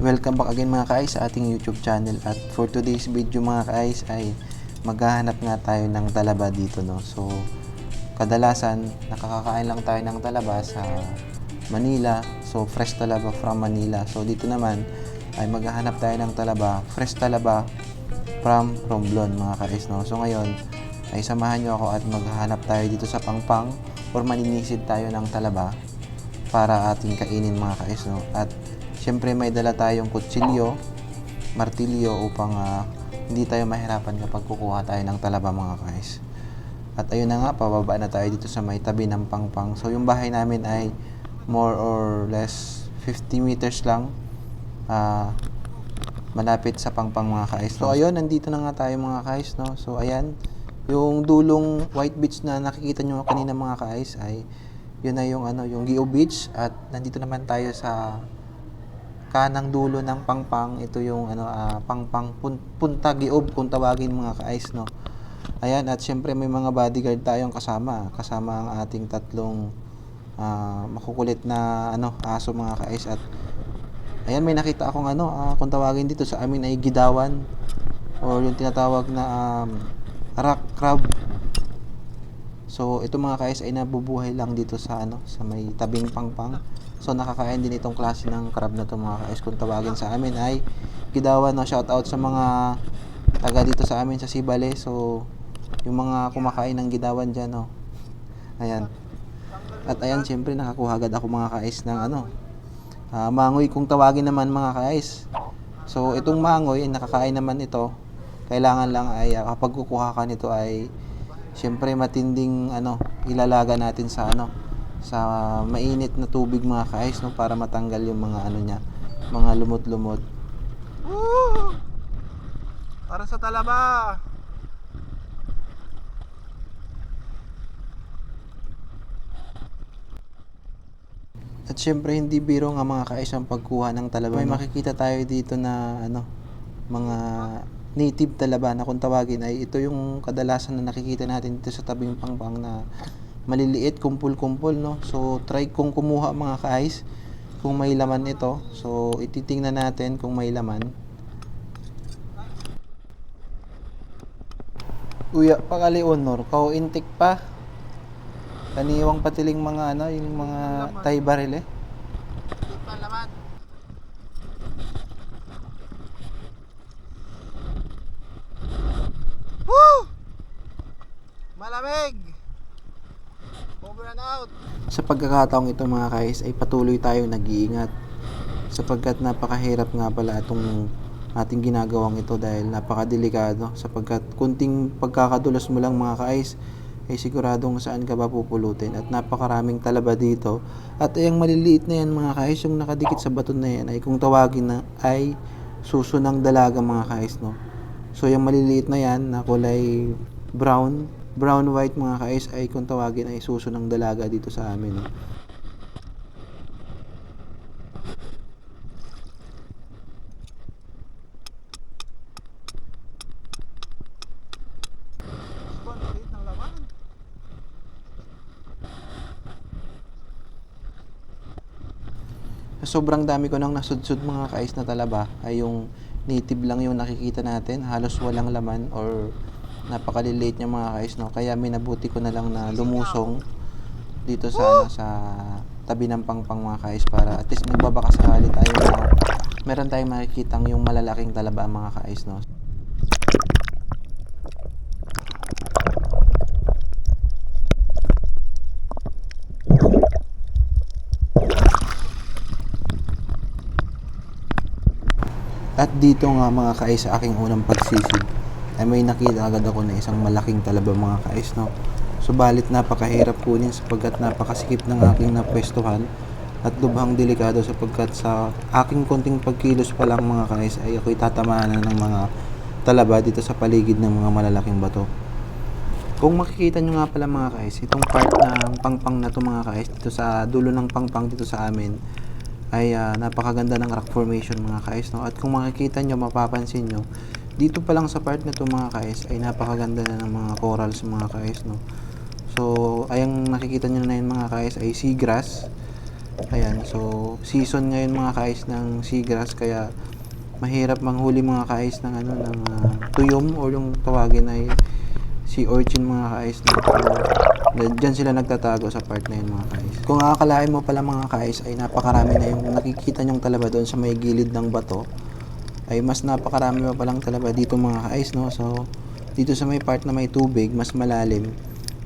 Welcome back again mga kaayos sa ating YouTube channel at for today's video mga kaayos ay maghahanap nga tayo ng talaba dito no. So kadalasan nakakakain lang tayo ng talaba sa Manila. So fresh talaba from Manila. So dito naman ay maghahanap tayo ng talaba, fresh talaba from Romblon mga kaayos no. So ngayon ay samahan nyo ako at maghahanap tayo dito sa Pangpang or maninisid tayo ng talaba para ating kainin mga kais no at syempre may dala tayong kutsilyo martilyo upang ah, hindi tayo mahirapan kapag kukuha tayo ng talaba mga kais at ayun na nga pababa na tayo dito sa may tabi ng pangpang. So yung bahay namin ay more or less 50 meters lang ah malapit sa pangpang mga kais so ayun nandito na nga tayo mga kais no? So ayan yung dulong white beach na nakikita nyo kanina mga kais ay yun na yung ano yung Gio Beach. At nandito naman tayo sa kanang dulo ng Pangpang ito yung ano ah, Pangpang Pun- Punta Giob kung tawagin mga ka-ice no? Ayan at syempre may mga bodyguard tayong kasama kasama ang ating tatlong ah, makukulit na ano aso mga ka-ice. At ayan may nakita akong ano ah, kung tawagin dito sa amin ay gidawan or yung tinatawag na um, rock crab So, ito mga kais ay nabubuhay lang dito sa ano, sa may tabing pangpang. So, nakakain din itong klase ng crab na to mga kais. Kung tawagin sa amin ay Gidawan, no? Shout out sa mga taga dito sa amin sa Sibale. So, yung mga kumakain ng gidawan dyan, no? Ayan. At ayan, syempre nakakuha agad ako mga kais ng ano, ah, mangoy kung tawagin naman mga kais. So, itong mangoy, nakakain naman ito. Kailangan lang ay ah, kapag kukuha ka nito ay Siyempre matinding ano, ilalaga natin sa ano, sa mainit na tubig mga kais no para matanggal yung mga ano niya, mga lumot-lumot. Para sa talaba. At syempre hindi biro nga mga kais ang pagkuha ng talaba. May makikita tayo dito na ano, mga native talaba na kung tawagin ay ito yung kadalasan na nakikita natin dito sa tabing pangpang na maliliit, kumpul-kumpul no. So try kung kumuha mga kais kung may laman ito. So ititingnan natin kung may laman. Uya, pakali honor, kau intik pa. Kaniwang patiling mga ano, yung mga tay baril eh. Laman. Sa pagkakataong ito mga kais ay patuloy tayong nag-iingat. Sapagkat napakahirap nga pala itong ating ginagawang ito dahil napakadelikado. Sapagkat kunting pagkakadulas mo lang mga kais ay siguradong saan ka ba pupulutin? At napakaraming talaba dito. At yung maliliit na yan mga kais yung nakadikit sa bato na yan ay kung tawagin na ay suso ng dalaga mga kais no? So yung maliliit na yan na kulay brown brown white mga kais ay kung tawagin ay suso ng dalaga dito sa amin no? Sobrang dami ko nang nasudsud mga kais na talaba ay yung native lang yung nakikita natin halos walang laman or napakaliliit niya mga kais no? Kaya minabuti ko na lang na lumusong dito sa ano, sa tabi ng pangpang mga kais para at least magbabaka sakali tayo na meron tayong makikitang yung malalaking talaba mga kais no? At dito nga mga kais sa aking unang pagsisid ay may nakita agad ako na isang malaking talaba mga kais no. Subalit napakahirap kunin sapagkat napakasikip ng aking napwestuhan at lubhang delikado sapagkat sa aking konting pagkilos pa lang mga kais ay ako'y tatamaan ng mga talaba dito sa paligid ng mga malalaking bato. Kung makikita nyo nga pala mga kais, itong part ng pangpang na to mga kais, dito sa dulo ng pangpang dito sa amin, ay ah, napakaganda ng rock formation mga kais no at kung makikita nyo mapapansin nyo dito pa lang sa part na to mga kais ay napakaganda na ng mga corals mga kais no? So ayang nakikita nyo na yun mga kais ay seagrass. Ayan, so season ngayon mga kais ng seagrass kaya mahirap manghuli mga kais ng ano ng ah, tuyom o yung tawagin ay sea urchin mga kais no? so, dyan sila nagtatago sa part na yun mga kais kung akalain mo pala mga kais ay napakarami na yung nakikita nyong talaba doon sa may gilid ng bato ay mas napakarami pa palang talaba dito mga kais no? So dito sa may part na may tubig mas malalim.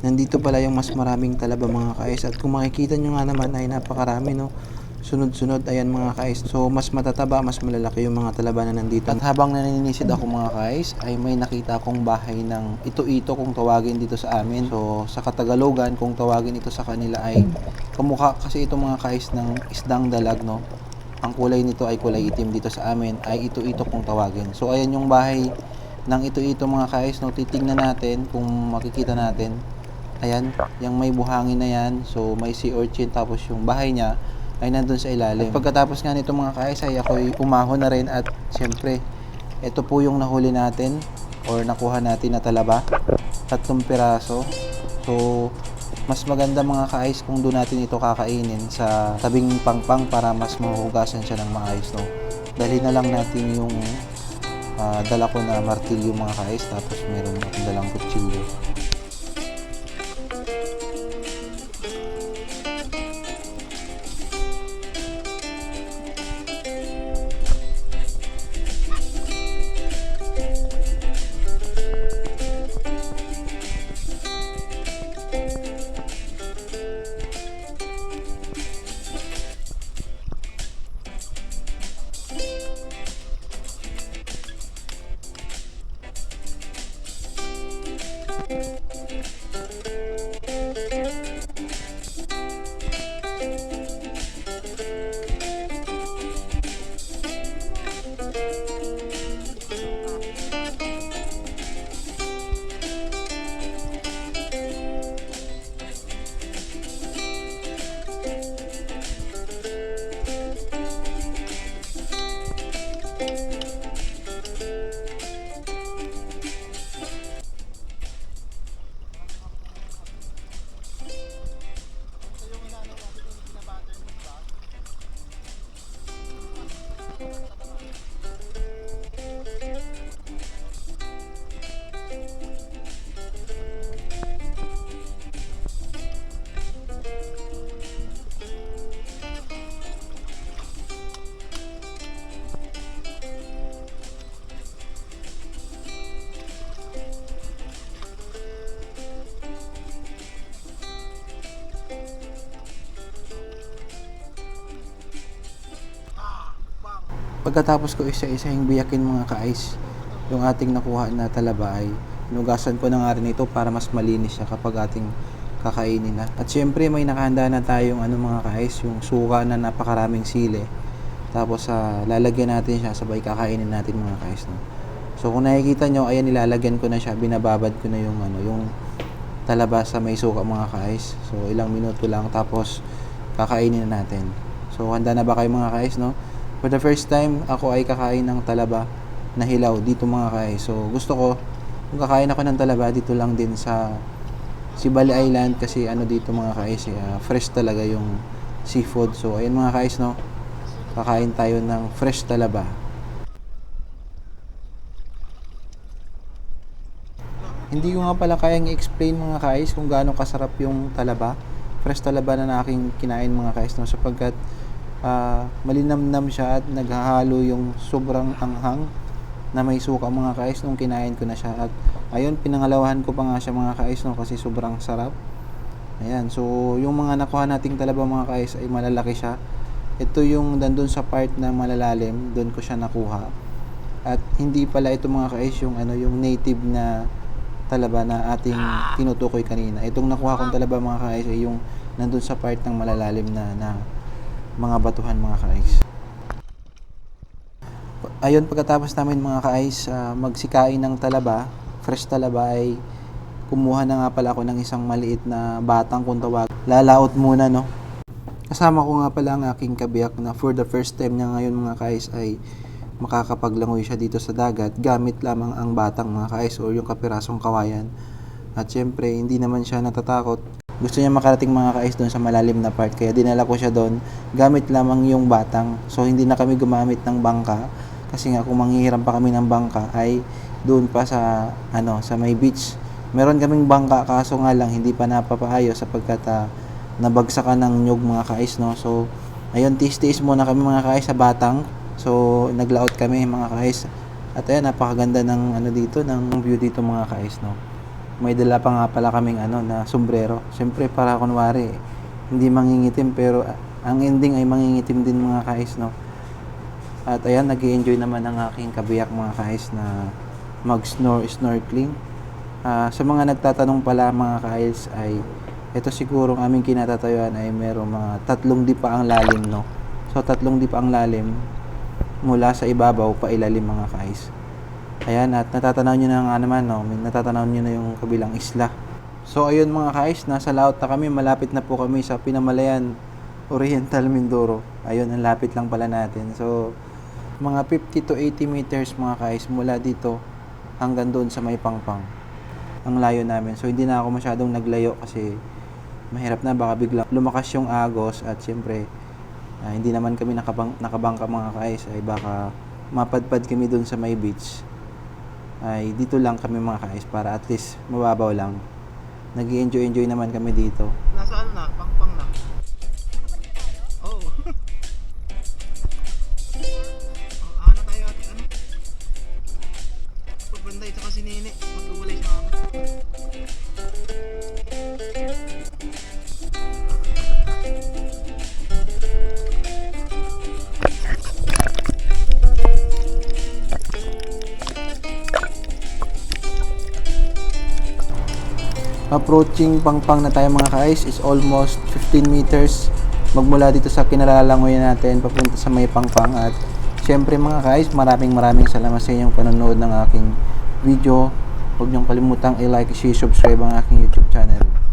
Nandito pala yung mas maraming talaba mga kais at kung makikita nyo nga naman ay napakarami no? Sunod-sunod ayan mga kais so mas matataba mas malalaki yung mga talaba na nandito. At habang naninisid ako mga kais ay may nakita akong bahay ng ito-ito kung tawagin dito sa amin. So sa Katagalogan kung tawagin ito sa kanila ay kamukha kasi ito mga kais ng isdang dalag no ang kulay nito ay kulay itim dito sa amin ay ito-ito kung tawagin so ayan yung bahay ng ito-ito mga kais no titingnan natin kung makikita natin ayan yung may buhangin na yan so may sea urchin tapos yung bahay niya ay nandun sa ilalim. At pagkatapos nga nito mga kais ay ako'y umahon na rin at syempre ito po yung nahuli natin or nakuha natin na talaba. Tatlong piraso. So mas maganda mga kais kung doon natin ito kakainin sa tabing pangpang para mas mahugasan siya ng maayos no. Dali na lang natin yung ah, dala ko na martilyo mga kais tapos meron akong dalang kutsilyo. Pagkatapos ko isa-isahing biyakin mga ka-ice, yung ating nakuha na talaba ay inugasan ko na nga rin ito para mas malinis siya kapag ating kakainin na. At syempre may nakahanda na tayong ano mga ka-ice, yung suka na napakaraming sili. Tapos sa lalagyan natin siya sabay kakainin natin mga ka-ice. No? So kung nakikita nyo, ayan nilalagyan ko na siya, binababad ko na yung ano, yung talaba sa may suka mga ka-ice. So ilang minuto lang tapos kakainin na natin. So handa na ba kayo mga ka-ice no? For the first time, ako ay kakain ng talaba na hilaw dito mga kay. So, gusto ko, kung kakain ako ng talaba, dito lang din sa Sibali Island kasi ano dito mga kais, uh, fresh talaga yung seafood. So, ayun mga kais, no? Kakain tayo ng fresh talaba. Hindi ko nga pala kayang i-explain mga kais kung gaano kasarap yung talaba. Fresh talaba na, aking kinain mga kais, no? Sapagkat ah, malinamnam siya at naghahalo yung sobrang anghang na may suka mga kais nung kinain ko na siya. At ayun pinangalawahan ko pa nga siya mga kais no kasi sobrang sarap. Ayan so yung mga nakuha nating talaba mga kais ay malalaki siya. Ito yung dandun sa part na malalalim doon ko siya nakuha. At hindi pala ito mga kais yung ano yung native na talaba na ating tinutukoy kanina. Itong nakuha kong talaba mga kais ay yung nandun sa part ng malalalim na na mga batuhan mga ka-ice. Ayun, pagkatapos namin mga ka-ice, ah, magsikain ng talaba, fresh talaba ay kumuha na nga pala ako ng isang maliit na batang kung tawag. Lalaot muna, no? Kasama ko nga pala ang aking kabiyak na for the first time niya ngayon mga ka-ice ay makakapaglangoy siya dito sa dagat gamit lamang ang batang mga ka-ice o yung kapirasong kawayan. At syempre, hindi naman siya natatakot Gusto niya makarating mga kais doon sa malalim na part kaya dinala ko siya doon gamit lamang yung batang. So hindi na kami gumamit ng bangka kasi nga kung manghihiram pa kami ng bangka ay doon pa sa ano sa may beach. Meron kaming bangka kaso nga lang hindi pa napapaayos sapagkat ah, nabagsakan ng nyug mga kais no. So ayun tiis-tiis muna kami mga kais sa batang. So naglaot kami mga kais. At ayan napakaganda ng ano dito ng view dito mga kais no may dala pa nga pala kaming ano na sombrero. Siyempre para kunwari hindi mangingitim pero ah, ang ending ay mangingitim din mga kais no. At ayan nag enjoy naman ang aking kabiyak mga kais na mag snor snorkeling. Ah, sa mga nagtatanong pala mga kais ay ito siguro ang aming kinatatayuan ay merong mga tatlong dipa ang lalim no. So tatlong dipa ang lalim mula sa ibabaw pa ilalim mga kais. Ayan, at natatanaw nyo na nga naman, no? Natatanaw nyo na yung kabilang isla. So, ayun mga kais, nasa laot na kami. Malapit na po kami sa Pinamalayan, Oriental Mindoro. Ayun, ang lapit lang pala natin. So, mga 50 to 80 meters mga kais mula dito hanggang doon sa may pangpang. Ang layo namin. So, hindi na ako masyadong naglayo kasi mahirap na. Baka biglang lumakas yung agos at syempre, ah, hindi naman kami nakabang, nakabangka mga kais. Ay baka mapadpad kami doon sa may beach ay dito lang kami mga kais para at least mababaw lang. nag enjoy naman kami dito. Nasa ano na? Pangpang Approaching pangpang na tayo mga kais is almost 15 meters. Magmula dito sa kinalalangoy natin papunta sa may pangpang. At syempre mga kais maraming maraming salamat sa inyong panonood ng aking video. Huwag niyong kalimutang i-like, share, subscribe ang aking YouTube channel